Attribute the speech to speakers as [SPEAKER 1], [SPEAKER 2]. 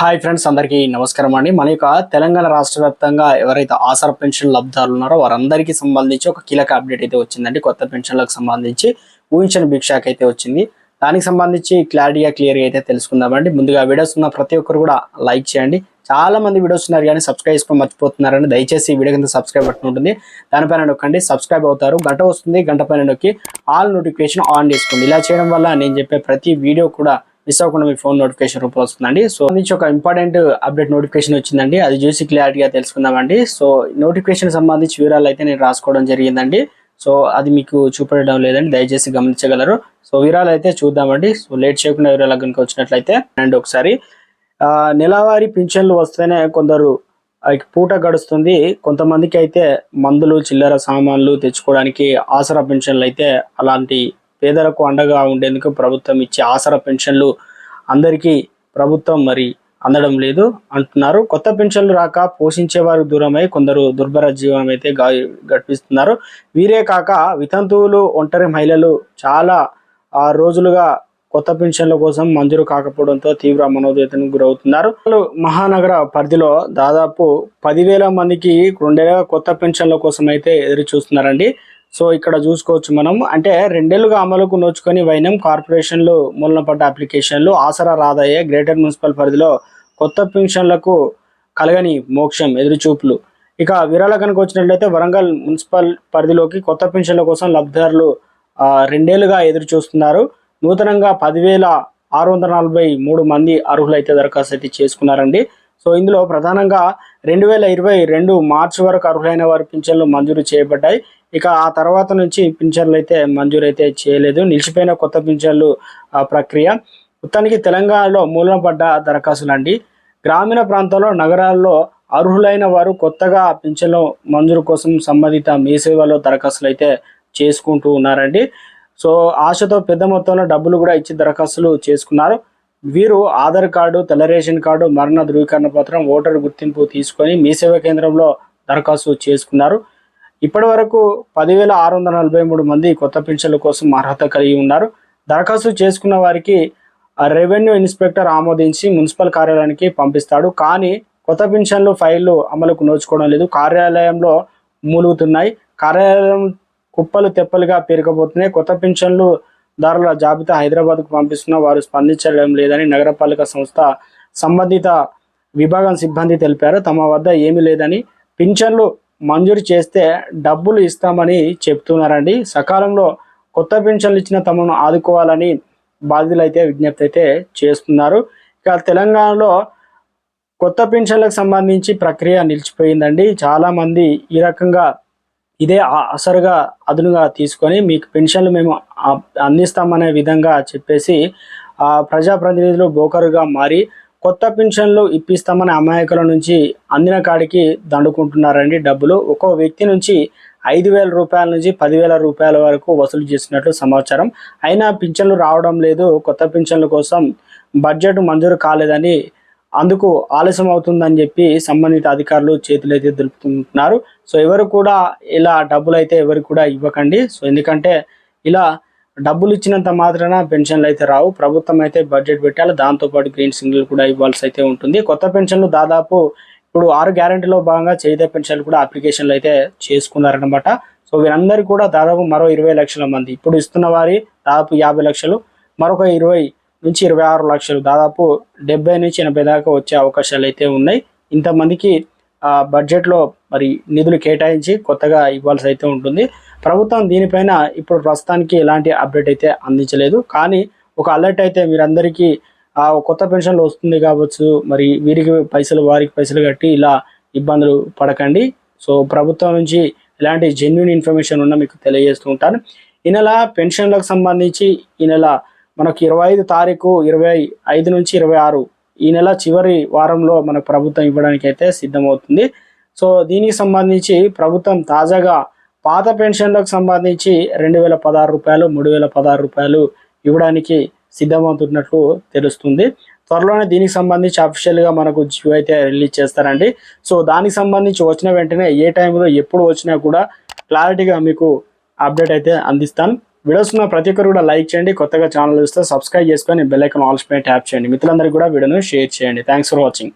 [SPEAKER 1] Hi friends అందరికీ నమస్కారం అండి. మన యొక్క తెలంగాణ రాష్ట్ర వ్యాప్తంగా ఎవరైతే ఆసరా పెన్షన్ లబ్ధారులు ఉన్నారో వారందరికీ సంబంధించి ఒక కీలక అప్డేట్ అయితే వచ్చిందండి. కొత్త పెన్షన్లకు సంబంధించి ఊహించిన భిక్షాక్ అయితే వచ్చింది. దానికి సంబంధించి క్లారిటీగా క్లియర్గా అయితే తెలుసుకుందామండి ముందుగా వీడియోస్ ఉన్న ప్రతి ఒక్కరు కూడా లైక్ చేయండి. చాలా మంది వీడియోస్ ఉన్నారు కానీ సబ్స్క్రైబ్ చేసుకొని మర్చిపోతున్నారని దయచేసి వీడియో కింద సబ్స్క్రైబ్ బటన్ ఉంటుంది. దానిపైన నొక్కండి. సబ్స్క్రైబ్ అవుతారు. గంట వస్తుంది. గంట పైన నొక్కి ఆల్ నోటిఫికేషన్ ఆన్ చేసుకోండి. ఇలా చేయడం వల్ల నేను చెప్పే ప్రతి వీడియో కూడా మిస్ అవ్వకుండా మీ ఫోన్ నోటిఫికేషన్ రూపంలో వస్తుందండి. సో నుంచి ఒక ఇంపార్టెంట్ అప్డేట్ నోటిఫికేషన్ వచ్చిందండి. అది చూసి క్లారిటీగా తెలుసుకుందామండి. సో నోటిఫికేషన్ సంబంధించి వివరాలు అయితే నేను రాసుకోవడం జరిగిందండి. సో అది మీకు చూపెట్టడం లేదండి. దయచేసి గమనించగలరు. సో వివరాలు అయితే చూద్దామండి. సో లేట్ చేయకుండా వివరాలు కనుక వచ్చినట్లయితే అండ్ ఒకసారి. నెలవారీ పింఛన్లు వస్తేనే కొందరు పూట గడుస్తుంది. కొంతమందికి అయితే మందులు చిల్లర సామాన్లు తెచ్చుకోవడానికి ఆసరా పెన్షన్లు అయితే అలాంటి పేదలకు అండగా ఉండేందుకు ప్రభుత్వం ఇచ్చే ఆసరా పెన్షన్లు అందరికీ ప్రభుత్వం మరి అందడం లేదు అంటున్నారు. కొత్త పెన్షన్లు రాక పోషించే వారు దూరమై కొందరు దుర్భర జీవనం అయితే గా గడిపిస్తున్నారు. వీరే కాక వితంతువులు ఒంటరి మహిళలు చాలా ఆ రోజులుగా కొత్త పెన్షన్ల కోసం మంజూరు కాకపోవడంతో తీవ్ర మనోవేదనకు గురవుతున్నారు. వాళ్ళు మహానగర పరిధిలో దాదాపు పదివేల మందికి రెండేళ్ళ కొత్త పెన్షన్ల కోసం అయితే ఎదురు చూస్తున్నారండి సో ఇక్కడ చూసుకోవచ్చు మనం. అంటే రెండేళ్ళుగా అమలుకు నోచుకొని వైనం కార్పొరేషన్లు మూలనపడ్డ అప్లికేషన్లు ఆసరా రాదయ్యే గ్రేటర్ మున్సిపల్ పరిధిలో కొత్త పెన్షన్లకు కలగని మోక్షం ఎదురుచూపులు. ఇక విరాళ కనుక వచ్చినట్లయితే వరంగల్ మున్సిపల్ పరిధిలోకి కొత్త పెన్షన్ల కోసం లబ్ధిదారులు రెండేళ్ళుగా ఎదురు చూస్తున్నారు నూతనంగా పదివేల ఆరు వందల నలభై మూడు మంది అర్హులైతే దరఖాస్తు అయితే చేసుకున్నారండి. సో ఇందులో ప్రధానంగా రెండు వేల ఇరవై రెండు మార్చి వరకు అర్హులైన వారి పింఛన్లు మంజూరు చేయబడ్డాయి. ఇక ఆ తర్వాత నుంచి పింఛన్లు అయితే మంజూరు అయితే చేయలేదు. నిలిచిపోయిన కొత్త పింఛన్లు ప్రక్రియ. మొత్తానికి తెలంగాణలో మూలం పడ్డ దరఖాస్తులు అండి. గ్రామీణ ప్రాంతాల్లో నగరాల్లో అర్హులైన వారు కొత్తగా పింఛన్లు మంజూరు కోసం సంబంధిత మీ సేవలో దరఖాస్తులు అయితే చేసుకుంటూ ఉన్నారండి. సో ఆశతో పెద్ద మొత్తంలో డబ్బులు కూడా ఇచ్చి దరఖాస్తులు చేసుకున్నారు. వీరు ఆధార్ కార్డు తెల్ల రేషన్ కార్డు మరణ ధృవీకరణ పత్రం ఓటర్ గుర్తింపు తీసుకొని మీ సేవా కేంద్రంలో దరఖాస్తు చేసుకున్నారు. ఇప్పటి వరకు పదివేల ఆరు వందల నలభై మూడు మంది కొత్త పెన్షన్ల కోసం అర్హత కలిగి ఉన్నారు. దరఖాస్తు చేసుకున్న వారికి రెవెన్యూ ఇన్స్పెక్టర్ ఆమోదించి మున్సిపల్ కార్యాలయానికి పంపిస్తాడు. కానీ కొత్త పెన్షన్లు ఫైళ్ళు అమలుకు నోచుకోవడం లేదు. కార్యాలయంలో మూలుగుతున్నాయి. కార్యాలయం కుప్పలు తెప్పలుగా పేరుకపోతున్నాయి. కొత్త పెన్షన్లు దారుల జాబితా హైదరాబాద్కు పంపిస్తున్న వారు స్పందించడం లేదని నగరపాలక సంస్థ సంబంధిత విభాగం సిబ్బంది తెలిపారు. తమ వద్ద ఏమీ లేదని పింఛన్లు మంజూరు చేస్తే డబ్బులు ఇస్తామని చెప్తున్నారండి. సకాలంలో కొత్త పెన్షన్లు ఇచ్చిన తమను ఆదుకోవాలని బాధితులు అయితే విజ్ఞప్తి అయితే చేస్తున్నారు. ఇక తెలంగాణలో కొత్త పెన్షన్లకు సంబంధించి ప్రక్రియ నిలిచిపోయిందండి. చాలామంది ఈ రకంగా ఇదే ఆ- అసరుగా అదునుగా తీసుకొని మీకు పెన్షన్లు మేము అందిస్తామనే విధంగా చెప్పేసి ఆ ప్రజాప్రతినిధులు బోకరుగా మారి కొత్త పెన్షన్లు ఇప్పిస్తామని అమాయకుల నుంచి అందిన కాడికి దండుకుంటున్నారండి డబ్బులు. ఒక్కో వ్యక్తి నుంచి ఐదు వేల రూపాయల నుంచి పదివేల రూపాయల వరకు వసూలు చేసినట్లు సమాచారం. అయినా పింఛన్లు రావడం లేదు. కొత్త పింఛన్ల కోసం బడ్జెట్ మంజూరు కాలేదని అందుకు ఆలస్యం అవుతుందని చెప్పి సంబంధిత అధికారులు చేతులైతే దులుపుకుంటున్నారు సో ఎవరు కూడా ఇలా డబ్బులు అయితే ఎవరు కూడా ఇవ్వకండి. సో ఎందుకంటే ఇలా డబ్బులు ఇచ్చినంత మాత్రాన పెన్షన్లు అయితే రావు. ప్రభుత్వం అయితే బడ్జెట్ పెట్టాలి. దాంతోపాటు గ్రీన్ సింగిల్ కూడా ఇవ్వాల్సి అయితే ఉంటుంది. కొత్త పెన్షన్లు దాదాపు ఇప్పుడు ఆరు గ్యారెంటీలో భాగంగా చేయిత పెన్షన్లు కూడా అప్లికేషన్లు అయితే చేసుకున్నారనమాట సో వీరందరూ కూడా దాదాపు మరో ఇరవై లక్షల మంది. ఇప్పుడు ఇస్తున్న వారి దాదాపు యాభై లక్షలు. మరొక ఇరవై నుంచి ఇరవై ఆరు లక్షలు. దాదాపు డెబ్బై నుంచి ఎనభై దాకా వచ్చే అవకాశాలు అయితే ఉన్నాయి. ఇంతమందికి బడ్జెట్లో మరి నిధులు కేటాయించి కొత్తగా ఇవ్వాల్సి అయితే ఉంటుంది. ప్రభుత్వం దీనిపైన ఇప్పుడు ప్రస్తుతానికి ఎలాంటి అప్డేట్ అయితే అందించలేదు. కానీ ఒక అలర్ట్ అయితే మీరందరికీ ఆ కొత్త పెన్షన్లు వస్తుంది కావచ్చు మరి వీరికి పైసలు వారికి పైసలు కట్టి ఇలా ఇబ్బందులు పడకండి. సో ప్రభుత్వం నుంచి ఎలాంటి జెన్యున్ ఇన్ఫర్మేషన్ ఉన్నా మీకు తెలియజేస్తూ ఉంటాను. ఈ నెల పెన్షన్లకు సంబంధించి ఈ నెల మనకు ఇరవై ఐదు తారీఖు ఇరవై ఐదు నుంచి ఇరవై ఆరు ఈ నెల చివరి వారంలో మనకు ప్రభుత్వం ఇవ్వడానికి అయితే సిద్ధమవుతుంది. సో దీనికి సంబంధించి ప్రభుత్వం తాజాగా పాత పెన్షన్లకు సంబంధించి రెండు వేల పదహారు రూపాయలు మూడు వేల పదహారు రూపాయలు ఇవ్వడానికి సిద్ధమవుతున్నట్లు తెలుస్తుంది. త్వరలోనే దీనికి సంబంధించి అఫీషియల్గా మనకు జియో అయితే రిలీజ్ చేస్తారండి. సో దానికి సంబంధించి వచ్చిన వెంటనే ఏ టైంలో ఎప్పుడు వచ్చినా కూడా క్లారిటీగా మీకు అప్డేట్ అయితే అందిస్తాను. వీడియోస్ ఉన్న ప్రతి ఒక్కరు కూడా లైక్ చేయండి కొత్తగా ఛానల్ చూస్తే సబ్స్క్రైబ్ చేసుకొని బెల్ ఐకాన్ ఆల్స్ పై ట్యాప్ చేయండి. మిత్రులందరికీ కూడా వీడియోను షేర్ చేయండి. Thanks for watching